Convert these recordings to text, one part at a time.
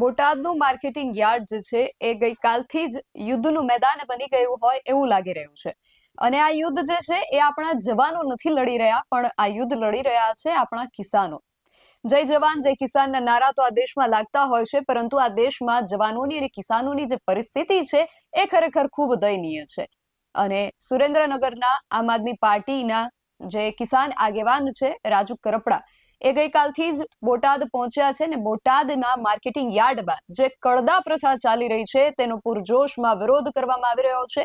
બોટાદનું marketing yard જે છે એ ગઈકાલથી જ યુદ્ધનું મેદાન બની ગયું હોય એવું લાગી રહ્યું છે. અને આ યુદ્ધ જે છે એ આપણા જવાનો નથી લડી રહ્યા, પણ આ યુદ્ધ લડી રહ્યા છે આપણા કિસાનો. જય જવાન, જય કિસાનના નારા તો આ દેશમાં લાગતા હોય છે, પરંતુ આ દેશમાં જવાનોની અને કિસાનોની જે પરિસ્થિતિ છે એ ખરેખર ખૂબ દયનીય છે. અને સુરેન્દ્રનગરના આમ આદમી પાર્ટીના જે કિસાન આગેવાન છે, રાજુ કરપડા એ ગઈકાલથી જ બોટાદ પહોંચ્યા છે ને બોટાદના માર્કેટિંગ યાર્ડમાં જે કડદા પ્રથા ચાલી રહી છે, તેનો પૂરજોશમાં વિરોધ કરવામાં આવી રહ્યો છે.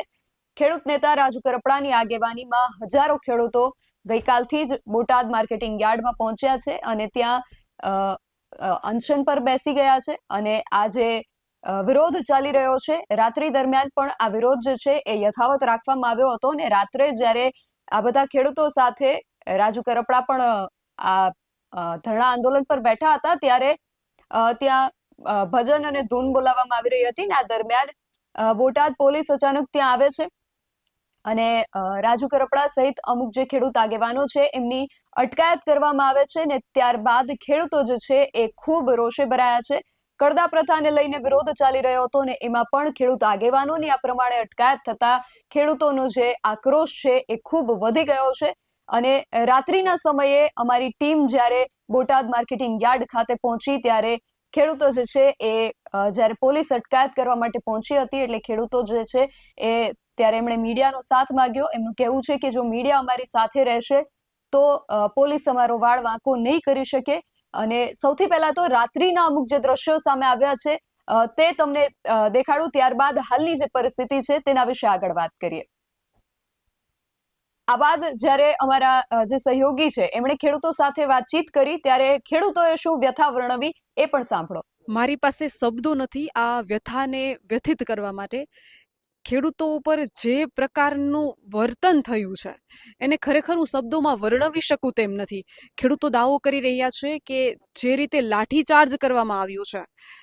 ખેડૂત નેતા રાજુ કરપડાની આગેવાનીમાં હજારો ખેડૂતો ગઈકાલથી જ બોટાદ માર્કેટિંગ યાર્ડમાં પહોંચ્યા છે અને ત્યાં અનશન પર બેસી ગયા છે અને આજે વિરોધ ચાલી રહ્યો છે. રાત્રિ દરમિયાન પણ આ વિરોધ જે છે એ યથાવત રાખવામાં આવ્યો હતો અને રાત્રે જ્યારે આ બધા ખેડૂતો સાથે રાજુ કરપડા પણ આ ધરણા આંદોલન પર બેઠા હતા ત્યારે ત્યાં ભજન અને ધૂન બોલાવવામાં આવી રહી હતી ને આ દરમિયાન બોટાદ પોલીસ અચાનક ત્યાં આવે છે અને રાજુ કરપડા સહિત અમુક જે ખેડૂત આગેવાનો છે એમની અટકાયત કરવામાં આવે છે ને ત્યારબાદ ખેડૂતો જે છે એ ખૂબ રોષે ભરાયા છે. કરદા પ્રથાને લઈને વિરોધ ચાલી રહ્યો હતો ને એમાં પણ ખેડૂત આગેવાનોની આ પ્રમાણે અટકાયત થતા ખેડૂતોનો જે આક્રોશ છે એ ખૂબ વધી ગયો છે. અને રાત્રિના સમયે અમારી ટીમ જ્યારે બોટાદ માર્કેટિંગ યાર્ડ ખાતે પહોંચી, ત્યારે ખેડૂતો જે છે એ જ્યારે પોલીસ અટકાયત કરવા માટે પહોંચી હતી, એટલે ખેડૂતો જે છે એ, ત્યારે એમણે મીડિયાનો સાથ માંગ્યો. એમનું કહેવું છે કે જો મીડિયા અમારી સાથે રહેશે, તો પોલીસ અમારો વાળ વાંકો નહીં કરી શકે. અને સૌથી પહેલા તો રાત્રિના અમુક જે દ્રશ્યો સામે આવ્યા છે તે તમને દેખાડું. ત્યારબાદ હાલની જે પરિસ્થિતિ છે તેના વિશે આગળ વાત કરીએ. આ બાદ જ્યારે અમારા જે સહયોગી છે, એમણે ખેડૂતો સાથે વાતચીત કરી, ત્યારે ખેડૂતોએ શું વ્યથા વર્ણવી એ પણ સાંભળો. મારી પાસે શબ્દો નથી આ વ્યથાને વ્યથિત કરવા માટે. ખેડૂતો ઉપર જે પ્રકારનું વર્તન થયું છે, એને ખરેખર હું શબ્દોમાં વર્ણવી શકું તેમ નથી. ખેડૂતો દાવો કરી રહ્યા છે કે જે રીતે લાઠીચાર્જ કરવામાં આવ્યો છે,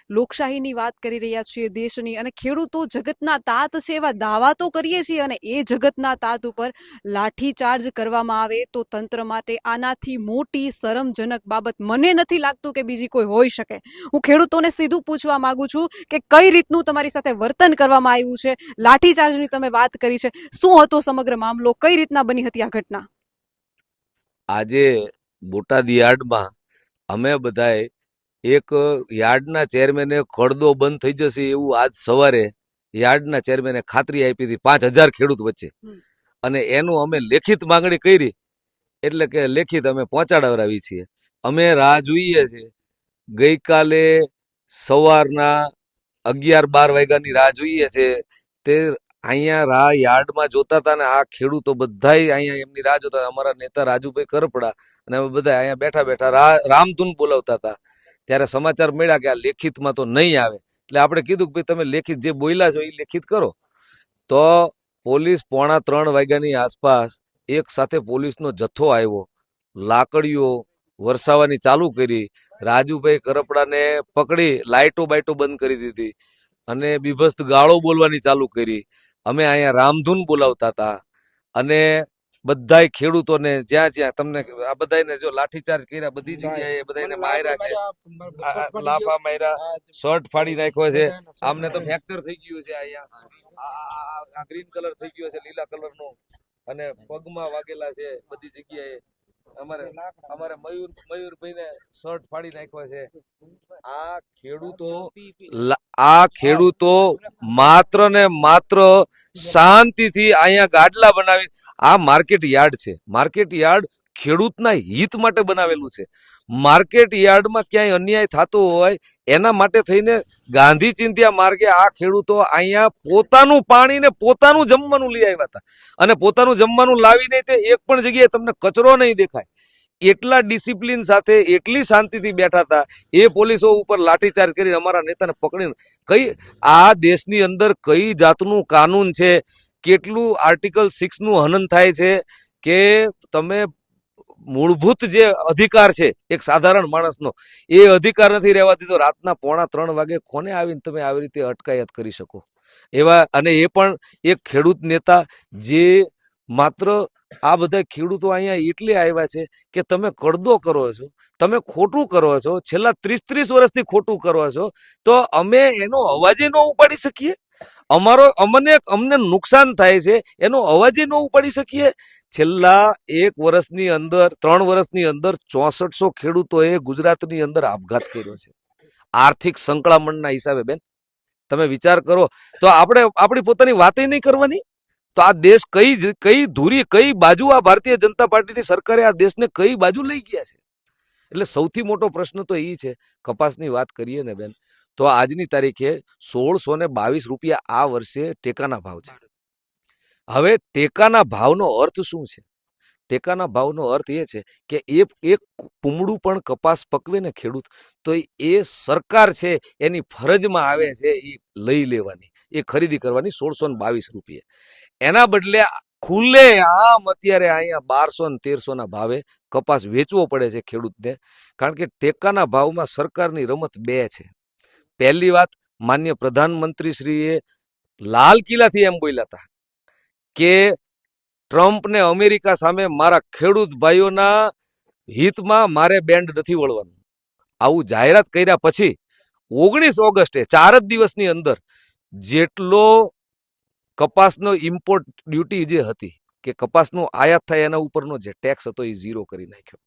લોકશાહીની વાત કરી રહ્યા છીએ દેશની અને ખેડૂતો જગતના તાત છે એવા દાવા તો કરીએ છીએ અને એ જગતના તાત ઉપર લાઠીચાર્જ કરવામાં આવે તો તંત્ર માટે આનાથી મોટી શરમજનક બાબત મને નથી લાગતું કે બીજી કોઈ હોઈ શકે. હું ખેડૂતોને સીધું પૂછવા માંગુ છું કે કઈ રીતનું તમારી સાથે વર્તન કરવામાં આવ્યું છે લાઠીચાર્જની તમે વાત કરી છે. શું હતો સમગ્ર મામલો? કઈ રીતના બની હતી આ ઘટના? આજે બોટાદ યાર્ડમાં અમે બધાએ એક યાર્ડના ચેરમેને ખડદો બંધ થઈ જશે એવું આજ સવારે યાર્ડના ચેરમેને ખાતરી આપી હતી પાંચ હજાર ખેડૂત વચ્ચે. અને એનું અમે લેખિત માંગણી કરી. એટલે કે લેખિત અમે પહોંચાડવરાવી છીએ. અમે રાહ જોઈએ છીએ. ગઈકાલે સવારના અગિયાર બાર વાગ્યાની રાહ જોઈએ છે. તે અહીંયા રાહ યાર્ડમાં જોતા હતા ને આ ખેડૂતો બધા અહીંયા એમની રાહ જોતા અમારા નેતા રાજુભાઈ કરપડા અને અમે બધા અહીંયા બેઠા બેઠા રામધૂન બોલાવતા હતા. ત્યારે સમાચાર મળ્યા કે આ લેખિતમાં તો નહીં આવે. એટલે આપણે કીધું કે ભાઈ તમે લેખિત જે બોલ્યા છો એ લેખિત કરો. તો પોલીસ પોણા ત્રણ વાગ્યાની આસપાસ એક સાથે પોલીસનો જથ્થો આવ્યો. લાકડીઓ વરસાવાની ચાલુ કરી. રાજુભાઈ કરપડાને પકડી, લાઇટો બાઇટો બંધ કરી દીધી. અને બીભસ્ત ગાળો બોલવાની ચાલુ કરી. અમે અહીંયા રામધૂન બોલાવતા હતા. અને બધાય ખેડૂતોને જ્યાં જ્યાં તમને આ બધાને જો લાઠીચાર્જ કર્યા બધી જગ્યાએ બધાને માર્યા છે. લાફા માર્યા શર્ટ ફાડી નાખ્યો છે. આમને તો ફ્રેક્ચર થઈ ગયું છે અહીંયા. ગ્રીન કલર થઈ ગયો છે લીલા કલરનો અને પગમાં વાગેલા છે બધી જગ્યાએ. અમારે અમારે મયુર મયુરભાઈને શર્ટ ફાડી નાખ્યો છે. આ ખેડૂતો આ ખેડૂતો માત્ર ને માત્ર શાંતિથી અહીંયા ગાડલા બનાવી આ માર્કેટ યાર્ડ છે. માર્કેટ યાર્ડ ખેડૂતના હિત માટે બનાવેલું છે. માર્કેટ યાર્ડમાં ક્યાંય અન્યાય થતો હોય, એના માટે થઈને ગાંધી ચિંત્યા માર્ગે આ ખેડૂતો અહીંયા પોતાનું પાણી ને પોતાનું જમવાનું લઈ આવ્યા હતા. અને પોતાનું જમવાનું લાવીને તે એક પણ જગ્યાએ તમને કચરો નહીં દેખાય. એટલા ડિસિપ્લિન સાથે, એટલી શાંતિથી બેઠા હતા, એ પોલીસો ઉપર લાઠીચાર્જ કરીને અમારા નેતાને પકડીને કઈ આ દેશની અંદર કઈ જાતનું કાનૂન છે, કેટલું આર્ટિકલ સિક્સનું હનન થાય છે, કે તમે મૂળભૂત જે અધિકાર છે, એક સાધારણ માણસનો, એ અધિકાર નથી રહેવા દીધો રાતના પોણા ત્રણ વાગે કોને આવીને તમે આવી રીતે અટકાયત કરી શકો? એવા, અને એ પણ એક ખેડૂત નેતા જે માત્ર આ બધા ખેડૂતો અહીંયા એટલે આવ્યા છે કે તમે કડદો કરો છો, તમે ખોટું કરો છો, છેલ્લા ત્રીસ ત્રીસ વર્ષથી ખોટું કરો છો, તો અમે એનો અવાજે ન ઉપાડી શકીએ? અમારો અમને અમને નુકસાન થાય છે, એનો અવાજે ન ઉપાડી શકીએ. છેલ્લા એક વર્ષની અંદર, ત્રણ વર્ષની અંદર ચોસઠસો ખેડૂતોએ ગુજરાતની અંદર આપઘાત કર્યો છે. આર્થિક સંકળામણના હિસાબે બેન. તમે વિચાર કરો, તો આપણે આપણી પોતાની વાતે નહીં કરવાની? તો આ દેશ કઈ કઈ ધુરી, કઈ બાજુ આ ભારતીય જનતા પાર્ટીની સરકારે આ દેશને કઈ બાજુ લઈ ગયા છે? એટલે સૌથી મોટો પ્રશ્ન તો એ છે, કપાસની વાત કરીએ ને બેન. તો આજની તારીખે સોળસો ને બાવીસ રૂપિયા આ વર્ષે ટેકાના ભાવ છે. હવે ટેકાના ભાવનો અર્થ શું છે? ટેકાના ભાવનો અર્થ એ છે કે એ એક પૂમડું પણ કપાસ પકવે ને ખેડૂત, તો એ સરકાર છે, એની ફરજમાં આવે છે એ લઈ લેવાની, એ ખરીદી કરવાની સોળસો ને બાવીસ રૂપિયા. એના બદલે ખુલ્લે આમ અત્યારે અહીંયા બારસો ને તેરસોના ભાવે કપાસ વેચવો પડે છે ખેડૂતને, કારણ કે ટેકાના ભાવમાં સરકારની રમત બે છે. પહેલી વાત માન્ય પ્રધાનમંત્રી શ્રીએ લાલ કિલ્લાથી એમ બોલ્યા હતા કે ટ્રમ્પને અમેરિકા સામે મારા ખેડૂત ભાઈઓના હિતમાં મારે બેન્ડ નથી વળવાનું. આવું જાહેરાત કર્યા પછી ઓગણીસ ઓગસ્ટે ચાર જ દિવસની અંદર જેટલો કપાસનો ઇમ્પોર્ટ ડ્યુટી જે હતી કે કપાસનો આયાત થાય એના ઉપરનો જે ટેક્સ હતો એ ઝીરો કરી નાખ્યો.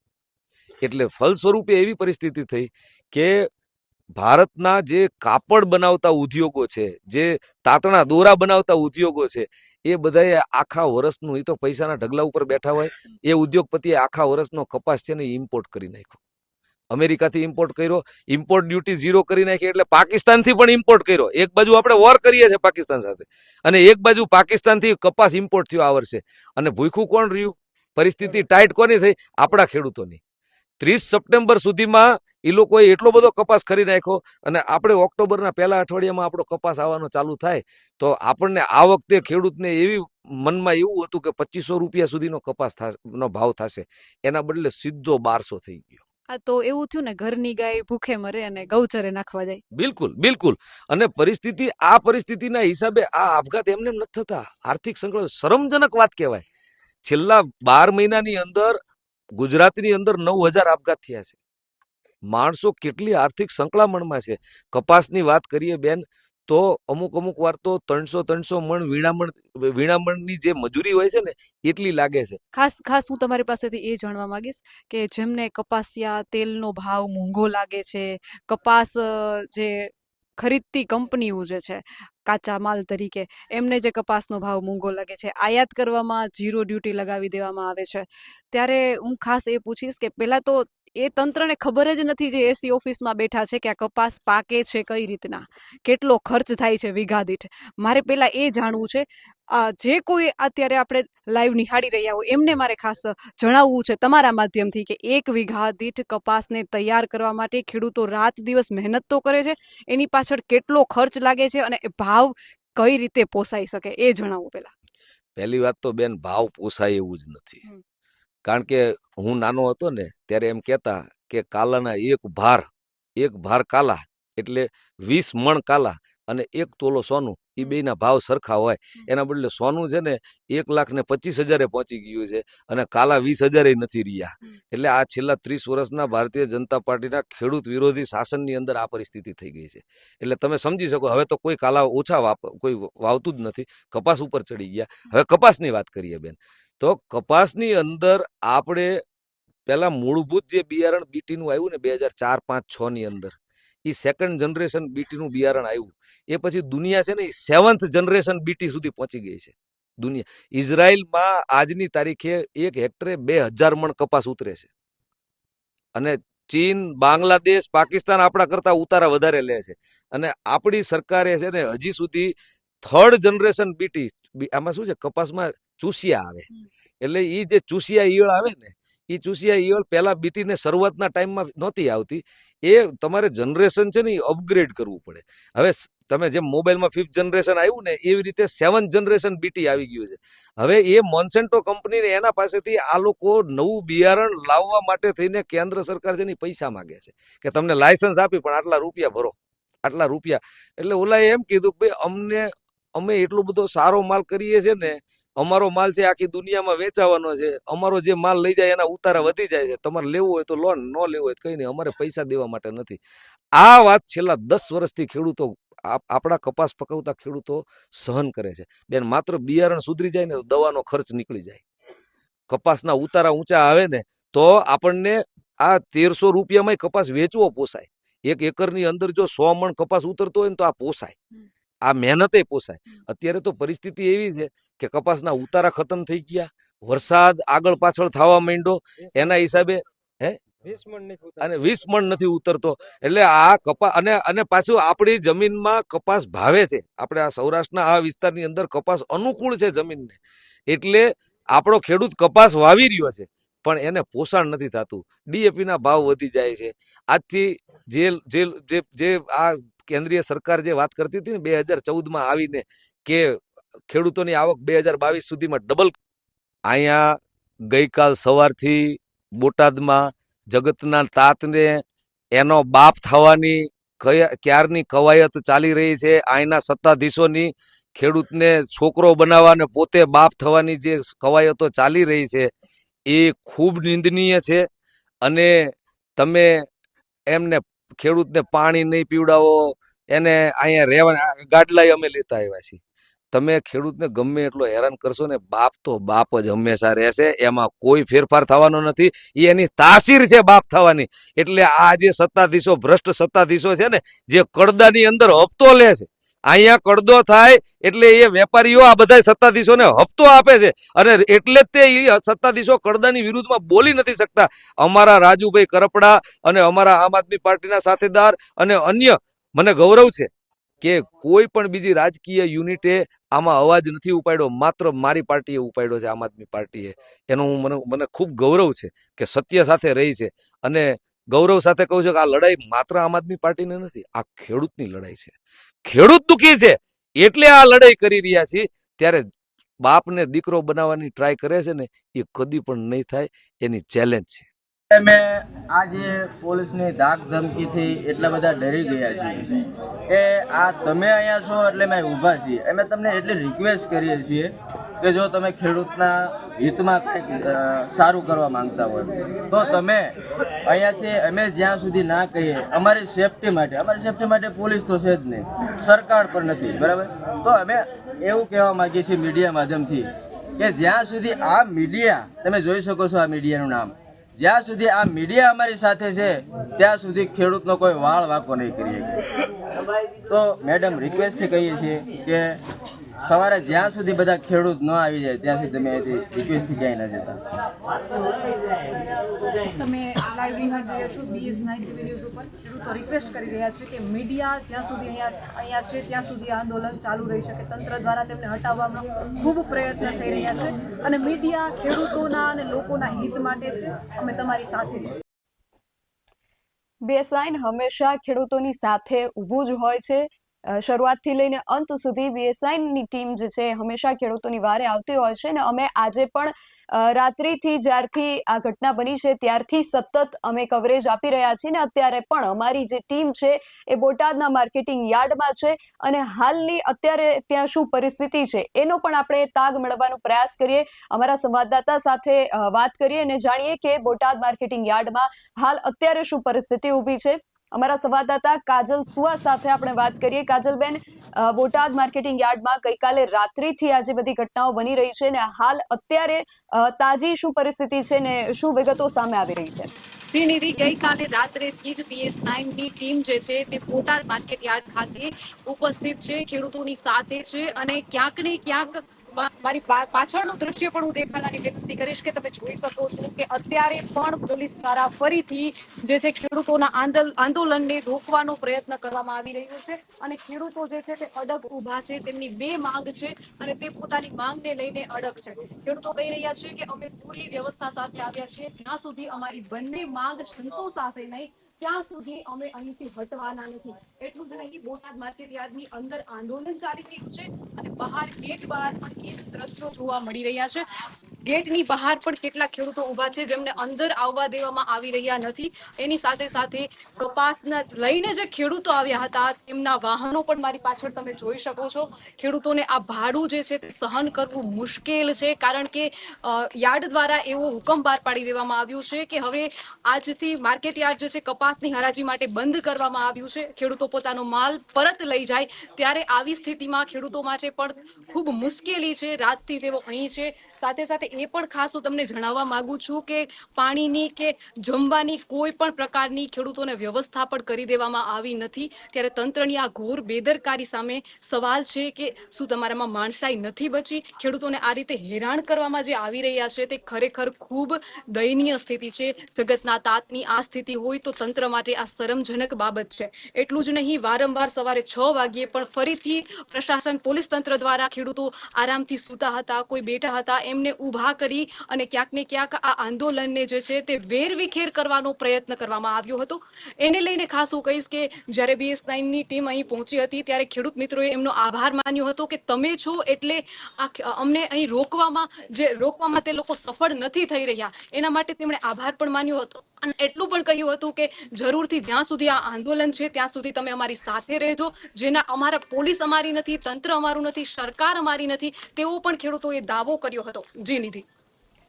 એટલે ફલસ્વરૂપે એવી પરિસ્થિતિ થઈ કે ભારતના જે કાપડ બનાવતા ઉદ્યોગો છે જે તાતણા દોરા બનાવતા ઉદ્યોગો છે એ બધાએ આખા વર્ષનું એ તો પૈસાના ઢગલા ઉપર બેઠા હોય એ ઉદ્યોગપતિએ આખા વર્ષનો કપાસ છે ને ઇમ્પોર્ટ કરી નાખ્યો. અમેરિકાથી ઇમ્પોર્ટ કર્યો ઇમ્પોર્ટ ડ્યુટી ઝીરો કરી નાખી એટલે પાકિસ્તાનથી પણ ઇમ્પોર્ટ કર્યો. એક બાજુ આપણે વોર કરીએ છીએ પાકિસ્તાન સાથે અને એક બાજુ પાકિસ્તાનથી કપાસ ઇમ્પોર્ટ થયો આ વર્ષે. અને ભૂખું કોણ રહ્યું? પરિસ્થિતિ ટાઈટ કોની થઈ? આપણા ખેડૂતોની. ત્રીસ સપ્ટેમ્બર સુધીમાં એ લોકોએ એટલો બધો કપાસ કરી નાખ્યો અને આપણે ઓક્ટોબરના પહેલા અઠવાડિયામાં આપણો કપાસ આવવાનો ચાલુ થાય તો આપણને આ વખતે ખેડૂતને એવી મનમાં એવું હતું કે પચીસો રૂપિયા સુધીનો કપાસ નો ભાવ થશે. એના બદલે સીધો બારસો થઈ ગયો. આ તો એવું થયું ને ઘરની ગાય ભૂખે મરે અને ગૌચરે નાખવા જાય. બિલકુલ બિલકુલ. અને પરિસ્થિતિ આ પરિસ્થિતિના હિસાબે આ આપઘાત એમને એમ નથી થતા. આર્થિક સંકળ શરમજનક વાત કહેવાય. છેલ્લા બાર મહિનાની અંદર ગુજરાતની અંદર નવ હજાર આપઘાત થયા છે. માણસો કેટલી આર્થિક સંકળામણમાં છે. કપાસની વાત કરીએ બેન, તો અમુક અમુક વાર તો ત્રણસો ત્રણસો મણ વીણામણ, વીણામણની જે મજૂરી હોય છે ને, એટલી લાગે છે. ખાસ ખાસ હું તમારી પાસેથી એ જાણવા માંગીશ કે જેમને કપાસિયા તેલનો ભાવ મોંઘો લાગે છે, કપાસ જે ખરીદતી કંપનીઓ જે છે કાચા માલ તરીકે. એમને જે કપાસનો ભાવ મોંઘો લાગે છે. આયાત કરવામાં જીરો ડ્યુટી લગાવી દેવામાં આવે છે. ત્યારે હું ખાસ એ પૂછીશ કે પહેલાં તો એ તંત્રને ખબર જ નથી જે એસી ઓફિસમાં બેઠા છે કે આ કપાસ પાકે છે કઈ રીતના. કેટલો ખર્ચ થાય છે વીઘા દીઠ. મારે પહેલાં એ જાણવું છે જે કોઈ અત્યારે આપણે લાઈવ નિહાળી રહ્યા હોય એમને મારે ખાસ જણાવવું છે તમારા માધ્યમથી કે એક વીઘા દીઠ કપાસને તૈયાર કરવા માટે ખેડૂતો રાત દિવસ મહેનત તો કરે છે એની પાછળ કેટલો ખર્ચ લાગે છે અને ભાવ કઈ રીતે પોસાઈ શકે એ જણાવો પહેલા પહેલી વાત તો બેન ભાવ પોસાય એવું જ નથી. કારણ કે હું નાનો હતો ને ત્યારે એમ કહેતા કે કાલાના એક ભાર એક ભાર કાલા એટલે વીસ મણ કાલા અને એક તોલો સોનું એ બેના બેયના ભાવ સરખા હોય. એના બદલે સોનું છે ને એક લાખ ને પચીસ હજારે પહોંચી ગયું છે અને કાલા વીસ હજારે નથી રહ્યા. એટલે આ છેલ્લા ત્રીસ વર્ષના ભારતીય જનતા પાર્ટીના ખેડૂત વિરોધી શાસનની અંદર આ પરિસ્થિતિ થઈ ગઈ છે. એટલે તમે સમજી શકો હવે તો કોઈ કાલા ઓછા વાપ કોઈ વાવતું જ નથી. કપાસ ઉપર ચડી ગયા. હવે કપાસની વાત કરીએ બેન. તો કપાસની અંદર આપણે પેલા મૂળભૂત જે બિયારણ બીટીનું આવ્યું ને બે હજાર ચાર, પાંચ, છ ની અંદર એ સેકન્ડ જનરેશન બીટીનું બિયારણ આવ્યું. એ પછી દુનિયા છે ને એ સેવન્થ જનરેશન બીટી સુધી પહોંચી ગઈ છે. દુનિયા, ઇઝરાયલમાં આજની તારીખે એક હેક્ટરે બે હજાર મણ કપાસ ઉતરે છે. અને ચીન, બાંગ્લાદેશ, પાકિસ્તાન આપણા કરતા ઉતારા વધારે લે છે. અને આપણી સરકારે છે ને હજી સુધી થર્ડ જનરેશન બીટી આમાં શું છે? કપાસમાં ચૂસિયા આવે. એટલે એ જે ચૂસિયા ઈયળ આવે ને એ ચૂસિયા ઈયળ પહેલાં બીટીને શરૂઆતના ટાઈમમાં નહોતી આવતી. એ તમારે જનરેશન છે ને એ અપગ્રેડ કરવું પડે. હવે તમે જેમ મોબાઈલમાં ફિફ્થ જનરેશન આવ્યું ને એવી રીતે સેવન્થ જનરેશન બીટી આવી ગયું છે. હવે એ મોન્સેન્ટો કંપનીને એના પાસેથી આ લોકો નવું બિયારણ લાવવા માટે થઈને કેન્દ્ર સરકાર છે ને ઈ પૈસા માગે છે. કે તમને લાયસન્સ આપી પણ આટલા રૂપિયા ભરો. આટલા રૂપિયા. એટલે ઓલાએ એમ કીધું કે ભાઈ અમને અમે એટલો બધો સારો માલ કરીએ છીએ ને, અમારો માલ છે આખી દુનિયામાં વેચાવાનો છે. અમારો જે માલ લઈ જાય એના ઉતારા વધી જાય છે. તમારે લેવું હોય તો લોન ન લેવું હોય કંઈ નહીં. અમારે પૈસા દેવા માટે નથી. આ વાત છેલ્લા દસ વર્ષથી ખેડૂતો આપણા કપાસ પકવતા ખેડૂતો સહન કરે છે. બેન, માત્ર બિયારણ સુધરી જાય ને દવાનો ખર્ચ નીકળી જાય. કપાસના ઉતારા ઊંચા આવે ને, તો આપણને આ તેરસો રૂપિયામાં કપાસ વેચવો પોસાય. એક એકરની અંદર જો સો મણ કપાસ ઉતરતો હોય ને તો આ પોસાય. આ મહેનતે પોસાય. અત્યારે તો પરિસ્થિતિ એવી છે કે કપાસના ઉતારા ખતમ થઈ ગયા વરસાદ આગળ પાછળ થવા માંડ્યો એના હિસાબે અને વીસ મણ નથી ઉતરતો. એટલે આ કપા અને અને પાછું આપણી જમીનમાં કપાસ ભાવે છે. આપણે આ સૌરાષ્ટ્રના આ વિસ્તારની અંદર કપાસ અનુકૂળ છે જમીનને. એટલે આપણો ખેડૂત કપાસ વાવી રહ્યો છે પણ એને પોષણ નથી થતું. ડીએપીના ભાવ વધી જાય છે. આજથી જે જે જે આ કેન્દ્રીય સરકાર જે વાત કરતી હતી ને બે હજાર ચૌદમાં આવીને કે ખેડૂતોની આવક બે હજાર બાવીસ સુધીમાં ડબલ અહીંયા ગઈકાલ સવારથી બોટાદમાં જગતના તાતને એનો બાપ થવાની કયા, ક્યારની કવાયત ચાલી રહી છે અહીંના સત્તાધીશોની ખેડૂતને છોકરો બનાવવાને પોતે બાપ થવાની જે કવાયતો ચાલી રહી છે, એ ખૂબ નિંદનીય છે. અને તમે એમને ખેડૂતને પાણી નહીં પીવડાવો, એને અહીંયા રહેવા, ગાડલાય અમે લેતા આવ્યા છીએ. તમે ખેડૂતને ગમે એટલો હેરાન કરશો ને, બાપ તો બાપ જ હંમેશા રહેશે, એમાં કોઈ ફેરફાર થવાનો નથી એ એની તાસીર છે બાપ થવાની. એટલે આ જે સત્તાધીશો, ભ્રષ્ટ સત્તાધીશો છે ને, જે કડદાની અંદર હપ્તો લે છે અહીંયા કડદો થાય એટલે એ વેપારીઓ આ બધા સત્તાધીશોને હપ્તો આપે છે. અને એટલે જ તે સત્તાધીશો કડદાની વિરુદ્ધમાં બોલી નથી શકતા. અમારા રાજુભાઈ કરપડા અને અમારા આમ આદમી પાર્ટીના સાથેદાર અને અન્ય મને ગૌરવ છે કે કોઈ પણ બીજી રાજકીય યુનિટે આમાં અવાજ નથી ઉપાડ્યો. માત્ર મારી પાર્ટીએ ઉપાડ્યો છે, આમ આદમી પાર્ટીએ. એનો મને મને ખૂબ ગૌરવ છે કે સત્ય સાથે રહી છે. અને ગૌરવ સાથે કહું છું કે આ લડાઈ માત્ર આમ આદમી પાર્ટીની નથી, આ ખેડૂતની લડાઈ છે. ખેડૂત દુખી છે? એટલે આ લડાઈ કરી રહ્યા છીએ. ત્યારે બાપને દીકરો બનાવવાની ટ્રાય કરે છે ને, એ કદી પણ નહીં થાય, એની ચેલેન્જ છે. અમે આજે પોલીસની ધાક ધમકીથી એટલા બધા ડરી ગયા છીએ કે આ તમે અહીંયા છો એટલે અમે ઊભા છીએ. અમે તમને એટલી રિક્વેસ્ટ કરીએ છીએ કે જો તમે ખેડૂતના હિતમાં કંઈક સારું કરવા માંગતા હોય, તો તમે અહીંયાથી અમે જ્યાં સુધી ના કહીએ, અમારી સેફટી માટે, અમારી સેફટી માટે પોલીસ તો છે જ નહીં, સરકાર પણ નથી, બરાબર? તો અમે એવું કહેવા માંગીએ છીએ મીડિયા માધ્યમથી કે જ્યાં સુધી આ મીડિયા, તમે જોઈ શકો છો આ મીડિયાનું નામ, જ્યાં સુધી આ મીડિયા અમારી સાથે છે, ત્યાં સુધી ખેડૂતનો કોઈ વાળ વાકો નહીં કરીએ. તો મેડમ રિક્વેસ્ટથી કહીએ છીએ કે સવારે જ્યાં સુધી બધા ખેડૂત ન આવી જાય ત્યાં સુધી તમે અહીંથી રિક્વેસ્ટથી ક્યાંય ન જતા. તમે રહ્યા છો બીએસ નાઇન ટીવી ન્યૂઝ ઉપર. ખેડૂતો રિક્વેસ્ટ કરી રહ્યા છે કે મીડિયા જ્યાં સુધી અહીંયા અહીંયા છે ત્યાં સુધી આંદોલન ચાલુ રહી શકે. તંત્ર દ્વારા તેમને હટાવવાનો ખૂબ પ્રયત્ન થઈ રહ્યા છે અને મીડિયા ખેડૂતોના અને લોકોના હિત માટે છે. અમે તમારી સાથે છીએ. બીએસઆઈન હંમેશા ખેડૂતોની સાથે ઊભું જ હોય છે. શરૂઆતથી લઈને અંત સુધી બીએસઆઈની ટીમ જે છે, હંમેશા ખેડૂતોની વારે આવતી હોય છે ને અમે આજે પણ રાત્રિથી જ્યારથી આ ઘટના બની છે, ત્યારથી સતત અમે કવરેજ આપી રહ્યા છીએ ને અત્યારે પણ અમારી જે ટીમ છે, એ બોટાદના માર્કેટિંગ યાર્ડમાં છે અને હાલની અત્યારે ત્યાં શું પરિસ્થિતિ છે, એનો પણ આપણે તાગ મેળવવાનો પ્રયાસ કરીએ, અમારા સંવાદદાતા સાથે વાત કરીએ અને જાણીએ કે બોટાદ માર્કેટિંગ યાર્ડમાં હાલ અત્યારે શું પરિસ્થિતિ ઊભી છે. અમારા સંવાદદાતા કાજલ સુવા સાથે આપણે વાત કરીએ. કાજલબેન બોટાદ માર્કેટિંગ યાર્ડમાં ગઈકાલે રાત્રિથી આજે બધી ઘટનાઓ બની રહી છે ને હાલ અત્યારે તાજી શું પરિસ્થિતિ છે ને શું વિગતો સામે આવી રહી છે? જી નિધિ, ગઈકાલે રાત્રેથી જ બીએસ નાઇનની ટીમ જે છે તે બોટાદ માર્કેટ યાર્ડ ખાતે ઉપસ્થિત છે, ખેડૂતોની સાથે છે અને ક્યાંક ને ક્યાંક મારી પાછળનું દ્રશ્ય પણ હું દેખાડવાની વિનંતી કરીશ કે તમે જોઈ શકો છો કે અત્યારે પણ પોલીસ દ્વારા ફરીથી જે છે ખેડૂતોના આંદોલનને રોકવાનો પ્રયત્ન કરવામાં આવી રહ્યો છે અને ખેડૂતો જે છે તે અડગ ઊભા છે, તેમની બે માંગ છે અને તે પોતાની માંગને લઈને અડગ છે. ખેડૂતો કહી રહ્યા છે કે અમે પૂરી વ્યવસ્થા સાથે આવ્યા છીએ. જ્યાં સુધી અમારી બંને માંગ સંતોષાશે નહીં ત્યાં સુધી અમે અહીંથી હટવાના નથી. એટલું જ નહીં, બોટાદ માર્કેટ યાર્ડની અંદર આંદોલન ચાલી રહ્યું છે અને બહાર ગેટ બહાર પણ એ દ્રશ્યો જોવા મળી રહ્યા છે. ગેટની બહાર પણ કેટલા ખેડૂતો ઊભા છે જેમને અંદર આવવા દેવામાં આવી રહ્યા નથી. એની સાથે સાથે કપાસના લઈને જે ખેડૂતો આવ્યા હતા, તેમના વાહનો પણ મારી પાછળ તમે જોઈ શકો છો. ખેડૂતોને આ ભાડું જે છે તે સહન કરવું મુશ્કેલ છે, કારણ કે યાર્ડ દ્વારા એવો હુકમ બહાર પાડી દેવામાં આવ્યું છે કે હવે આજથી માર્કેટ યાર્ડ જે છે કપાસની હરાજી માટે બંધ કરવામાં આવ્યું છે. ખેડૂતો પોતાનો માલ પરત લઈ જાય ત્યારે આવી સ્થિતિમાં ખેડૂતો માટે પણ ખૂબ મુશ્કેલી છે. રાતથી તેઓ અહીં છે. સાથે સાથે એ પણ ખાસ હું તમને જણાવવા માંગુ છું કે પાણીની કે જમવાની કોઈ પણ પ્રકારની ખેડૂતોને વ્યવસ્થા પણ કરી દેવામાં આવી નથી. ત્યારે તંત્રની આ ઘોર બેદરકારી સામે સવાલ છે કે શું તમારામાં માણસાઈ નથી બચી? ખેડૂતોને આ રીતે હેરાન કરવામાં જે આવી રહ્યા છે તે ખરેખર ખૂબ દયનીય સ્થિતિ છે. જગતના તાતની આ સ્થિતિ હોય તો તંત્ર માટે આ શરમજનક બાબત છે. એટલું જ નહીં, વારંવાર સવારે છ વાગ્યે પણ ફરીથી પ્રશાસન, પોલીસ તંત્ર દ્વારા ખેડૂતો આરામથી સૂતા હતા, કોઈ બેઠા હતા, એમને ઊભા કરી અને ક્યાંક ને ક્યાંક આ આંદોલનને જે છે તે વેરવિખેર કરવાનો પ્રયત્ન કરવામાં આવ્યો હતો. એને લઈને ખાસ હું કહીશ કે જ્યારે બીએસ નાઇનની ટીમ અહીં પહોંચી હતી ત્યારે ખેડૂત મિત્રોએ એમનો આભાર માન્યો હતો કે તમે છો એટલે આ અમને અહીં રોકવામાં જે રોકવામાં તે લોકો સફળ નથી થઈ રહ્યા. એના માટે તેમણે આભાર પણ માન્યો હતો. અને એટલું પણ કહ્યું હતું કે જરૂરથી જ્યાં સુધી આ આંદોલન છે, ત્યાં સુધી તમે અમારી સાથે રહેજો. જેના અમારા પોલીસ અમારી નથી, તંત્ર અમારું નથી, સરકાર અમારી નથી તેવો પણ ખેડૂતોએ દાવો કર્યો હતો. જી નિધિ.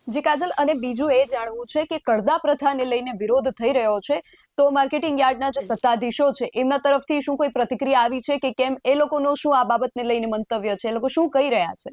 જી કાજલ, અને બીજું એ જાણવું છે કે કડદા પ્રથાને લઈને વિરોધ થઈ રહ્યો છે, તો માર્કેટિંગ યાર્ડના જે સત્તાધીશો છે, એમના તરફથી શું કોઈ પ્રતિક્રિયા આવી છે કે કેમ એ લોકોનો શું આ બાબતને લઈને મંતવ્ય છે? એ લોકો શું કહી રહ્યા છે?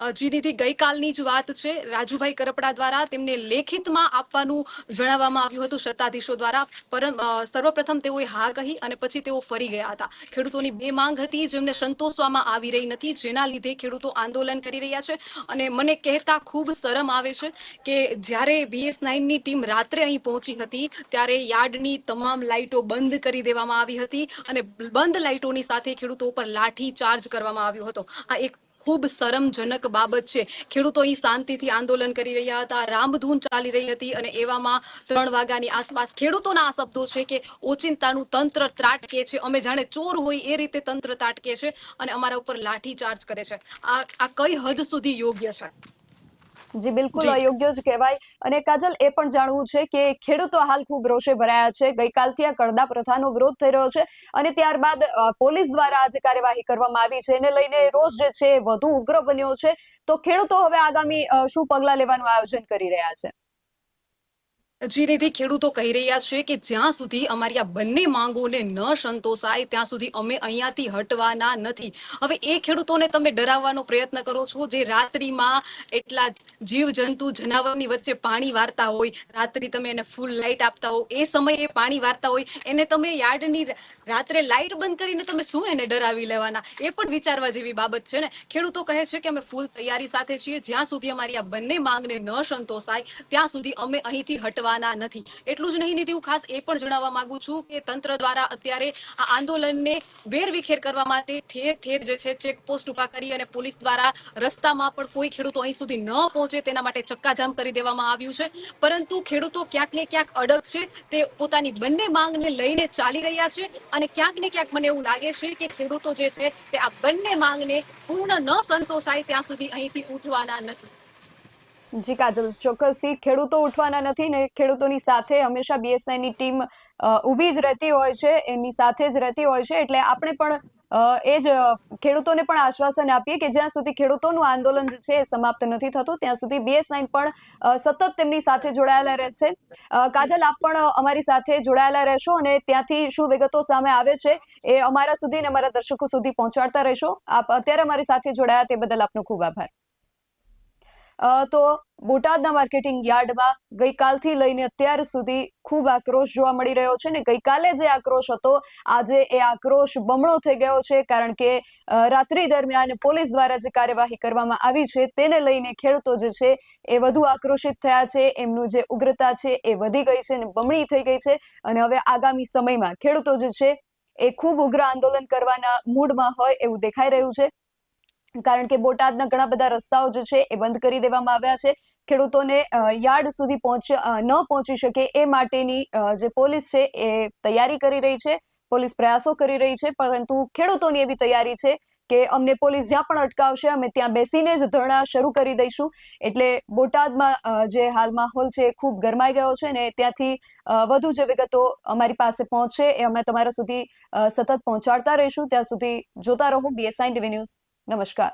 અ, જી ગઈકાલની જ વાત છે. રાજુભાઈ કરપડા દ્વારા તેમને લેખિતમાં આપવાનું જણાવવામાં આવ્યું હતું સત્તાધીશો દ્વારા. પરમ સર્વપ્રથમ તેઓએ હા કહી અને પછી તેઓ ફરી ગયા હતા. ખેડૂતોની બે માંગ હતી જેમને સંતોષવામાં આવી રહી નથી જેના લીધે ખેડૂતો આંદોલન કરી રહ્યા છે. અને મને કહેતા ખૂબ શરમ આવે છે કે જ્યારે બીએસ નાઇનની ટીમ રાત્રે અહીં પહોંચી હતી ત્યારે યાર્ડની તમામ લાઇટો બંધ કરી દેવામાં આવી હતી અને બંધ લાઇટોની સાથે ખેડૂતો ઉપર લાઠી ચાર્જ કરવામાં આવ્યો હતો. આ એક ખૂબ શરમજનક બાબત છે. ખેડૂતો અહીં શાંતિથી આંદોલન કરી રહ્યા હતા, રામધૂન ચાલી રહી હતી અને એવામાં ત્રણ વાગ્યાની આસપાસ ખેડૂતોના આ શબ્દો છે કે ઓચિંતાનું તંત્ર ત્રાટકે છે. અમે જાણે ચોર હોય એ રીતે તંત્ર ત્રાટકે છે અને અમારા ઉપર લાઠી ચાર્જ કરે છે. આ આ કઈ હદ સુધી યોગ્ય છે? જી બિલકુલ અયોગ્ય જ કહેવાય. અને કાજલ એ પણ જાણવું છે કે ખેડૂતો હાલ ખૂબ રોષે ભરાયા છે. ગઈકાલથી આ કડદા પ્રથાનો વિરોધ થઈ રહ્યો છે અને ત્યારબાદ પોલીસ દ્વારા આજે કાર્યવાહી કરવામાં આવી છે. એને લઈને રોષ જે છે એ વધુ ઉગ્ર બન્યો છે. તો ખેડૂતો હવે આગામી શું પગલાં લેવાનું આયોજન કરી રહ્યા છે? જે ખેડૂતો કહી રહ્યા છે કે જ્યાં સુધી અમારી આ બંને માંગોને ન સંતોષાય, ત્યાં સુધી અમે અહીંયાથી હટવાના નથી. હવે એ ખેડૂતોને તમે ડરાવવાનો પ્રયત્ન કરો છો, જે રાત્રિમાં એટલા જીવ જંતુ જનાવરની વચ્ચે પાણી વારતા હોય, રાત્રિ તમે એને ફૂલ લાઇટ આપતા હો, એ સમયે પાણી વારતા હોય, એને તમે યાર્ડની રાત્રે લાઇટ બંધ કરીને તમે શું એને ડરાવી લેવાના? એ પણ વિચારવા જેવી બાબત છે ને. ખેડૂતો કહે છે કે અમે ફૂલ તૈયારી સાથે છીએ, જ્યાં સુધી અમારી આ બંને માંગને ન સંતોષાય, ત્યાં સુધી અમે અહીંથી હટવાના નથી. એટલું જ નહીં નીતિ હું ખાસ એ પણ જણાવવા માંગુ છું કે તંત્ર દ્વારા અત્યારે આ આંદોલનને વેરવિખેર કરવા માટે ઠેર ઠેર જે છે, ચેકપોસ્ટ ઊભા કરી અને પોલીસ દ્વારા રસ્તામાં પણ કોઈ ખેડૂતો અહીં સુધી ન પહોંચે તેના માટે ચક્કાજામ કરી દેવામાં આવ્યું છે. પરંતુ ખેડૂતો ક્યાંક ને ક્યાંક અડગ છે, તે પોતાની બંને માંગને લઈને ચાલી રહ્યા છે અને ક્યાંક ને ક્યાંક મને એવું લાગે છે કે ખેડૂતો જે છે, તે આ બંને માંગને પૂર્ણ ન સંતોષાય ત્યાં સુધી અહીંથી ઉઠવાના નથી. જી, કાજલ ચોક્કસથી ખેડૂતો ઉઠવાના નથી ને ખેડૂતોની સાથે હંમેશા બીએસઆઈની ટીમ ઊભી જ રહેતી હોય છે એની સાથે જ રહેતી હોય છે, એટલે આપણે પણ એ જ ખેડૂતોને પણ આશ્વાસન આપીએ કે જ્યાં સુધી ખેડૂતોનું આંદોલન છે એ સમાપ્ત નથી થતું, ત્યાં સુધી બીએસ પણ સતત તેમની સાથે જોડાયેલા રહેશે. કાજલ, આપ પણ અમારી સાથે જોડાયેલા રહેશો અને ત્યાંથી શું વિગતો સામે આવે છે એ અમારા સુધી અને અમારા દર્શકો સુધી પહોંચાડતા રહેશો. આપ અત્યારે અમારી સાથે જોડાયા તે બદલ આપનો ખૂબ આભાર. તો બોટાદના માર્કેટિંગ યાર્ડમાં ગઈકાલથી લઈને અત્યાર સુધી ખૂબ આક્રોશ જોવા મળી રહ્યો છે ને ગઈકાલે જે આક્રોશ હતો, આજે એ આક્રોશ બમણો થઈ ગયો છે કારણ કે રાત્રિ દરમિયાન પોલીસ દ્વારા જે કાર્યવાહી કરવામાં આવી છે તેને લઈને ખેડૂતો જે છે એ વધુ આક્રોશિત થયા છે, એમનું જે ઉગ્રતા છે એ વધી ગઈ છે અને બમણી થઈ ગઈ છે અને હવે આગામી સમયમાં ખેડૂતો જે છે એ ખૂબ ઉગ્ર આંદોલન કરવાના મૂડમાં હોય એવું દેખાઈ રહ્યું છે. કારણ કે બોટાદના ઘણા બધા રસ્તાઓ જે છે એ બંધ કરી દેવામાં આવ્યા છે. ખેડૂતોને યાર્ડ સુધી પહોંચ ન પહોંચી શકે એ માટેની જે પોલીસ છે એ તૈયારી કરી રહી છે. પોલીસ પ્રયાસો કરી રહી છે, પરંતુ ખેડૂતોની એવી તૈયારી છે કે અમને પોલીસ જ્યાં પણ અટકાવશે, અમે ત્યાં બેસીને જ ધરણા શરૂ કરી દઈશું. એટલે બોટાદમાં જે હાલ માહોલ છે ખૂબ ગરમાઈ ગયો છે ને ત્યાંથી વધુ જે વિગતો અમારી પાસે પહોંચશે એ અમે તમારા સુધી સતત પહોંચાડતા રહીશું. ત્યાં સુધી જોતા રહો બીએસઆઈ ટીવી ન્યૂઝ. નમસ્કાર.